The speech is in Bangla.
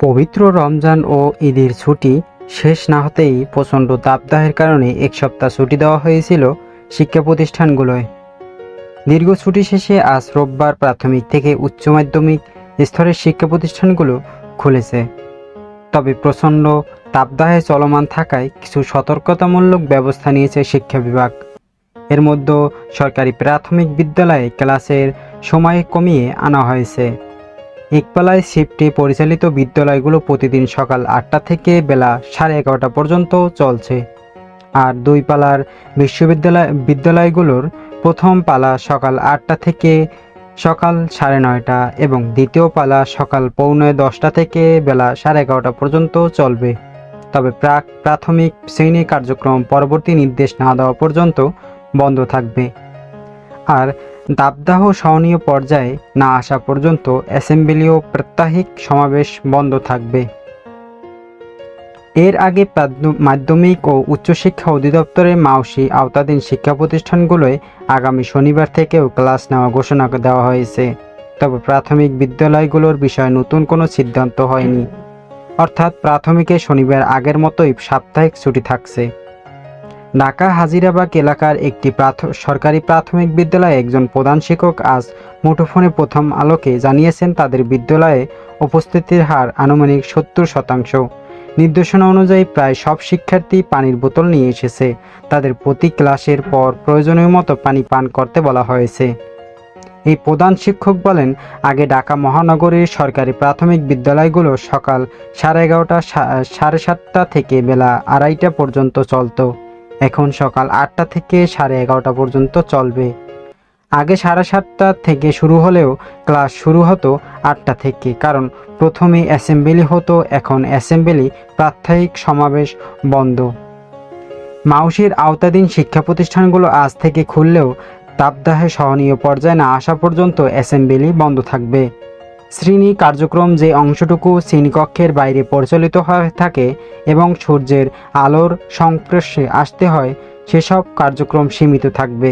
পবিত্র রমজান ও ঈদের ছুটি শেষ না হতেই প্রচণ্ড দাবদাহের কারণে এক সপ্তাহ ছুটি দেওয়া হয়েছিল শিক্ষা প্রতিষ্ঠানগুলোয়। দীর্ঘ ছুটি শেষে আজ রোববার প্রাথমিক থেকে উচ্চ মাধ্যমিক স্তরের শিক্ষা প্রতিষ্ঠানগুলো খুলেছে। তবে প্রচণ্ড তাপদাহে চলমান থাকায় কিছু সতর্কতামূলক ব্যবস্থা নিয়েছে শিক্ষা বিভাগ। এর মধ্যে সরকারি প্রাথমিক বিদ্যালয়ে ক্লাসের সময় কমিয়ে আনা হয়েছে। একপালায় শিফটে পরিচালিত বিদ্যালয়গুলো প্রতিদিন সকাল আটটা থেকে বেলা সাড়ে এগারোটা পর্যন্ত চলছে। আর দুই পালার বিশ্ববিদ্যালয় বিদ্যালয়গুলোর প্রথম পালা সকাল আটটা থেকে সকাল সাড়ে নয়টা এবং দ্বিতীয় পালা সকাল পৌনে দশটা থেকে বেলা সাড়ে এগারোটা পর্যন্ত চলবে। তবে প্রাক প্রাথমিক শ্রেণি কার্যক্রম পরবর্তী নির্দেশ না দেওয়া পর্যন্ত বন্ধ থাকবে। আর দাবদাহ সহনীয় পর্যায়ে না আসা পর্যন্ত অ্যাসেম্বলি ও প্রাত্যহিক সমাবেশ বন্ধ থাকবে। এর আগে মাধ্যমিক ও উচ্চশিক্ষা অধিদপ্তরের মাউসি আওতাধীন শিক্ষা প্রতিষ্ঠানগুলোয় আগামী শনিবার থেকেও ক্লাস নেওয়া ঘোষণা দেওয়া হয়েছে। তবে প্রাথমিক বিদ্যালয়গুলোর বিষয়ে নতুন কোনো সিদ্ধান্ত হয়নি। অর্থাৎ প্রাথমিকে শনিবার আগের মতোই সাপ্তাহিক ছুটি থাকছে। ঢাকা হাজিরাবাগ এলাকার একটি সরকারি প্রাথমিক বিদ্যালয়ে একজন প্রধান শিক্ষক আজ মুঠোফোনে প্রথম আলোকে জানিয়েছেন, তাদের বিদ্যালয়ে উপস্থিতির হার আনুমানিক সত্তর শতাংশ। নির্দেশনা অনুযায়ী প্রায় সব শিক্ষার্থী পানির বোতল নিয়ে এসেছে। তাদের প্রতি ক্লাসের পর প্রয়োজনীয় মতো পানি পান করতে বলা হয়েছে। এই প্রধান শিক্ষক বলেন, আগে ঢাকা মহানগরীর সরকারি প্রাথমিক বিদ্যালয়গুলো সকাল সাড়ে এগারোটা সাড়ে সাতটা থেকে বেলা আড়াইটা পর্যন্ত চলতো। এখন সকাল আটটা থেকে সাড়ে এগারোটা পর্যন্ত চলবে। আগে সাড়ে সাতটা থেকে শুরু হলেও ক্লাস শুরু হতো আটটা থেকে, কারণ প্রথমে অ্যাসেম্বলি হতো, এখন অ্যাসেম্বলি প্রাত্যহিক সমাবেশ বন্ধ। মাউসির আওতাধীন শিক্ষা প্রতিষ্ঠানগুলো আজ থেকে খুললেও তাপদাহে সহনীয় পর্যায়ে না আসা পর্যন্ত অ্যাসেম্বলি বন্ধ থাকবে। শ্রেণি কার্যক্রম যে অংশটুকু শ্রেণীকক্ষের বাইরে পরিচালিত হয়ে থাকে এবং সূর্যের আলোর সংস্পর্শে আসতে হয়, সেসব কার্যক্রম সীমিত থাকবে।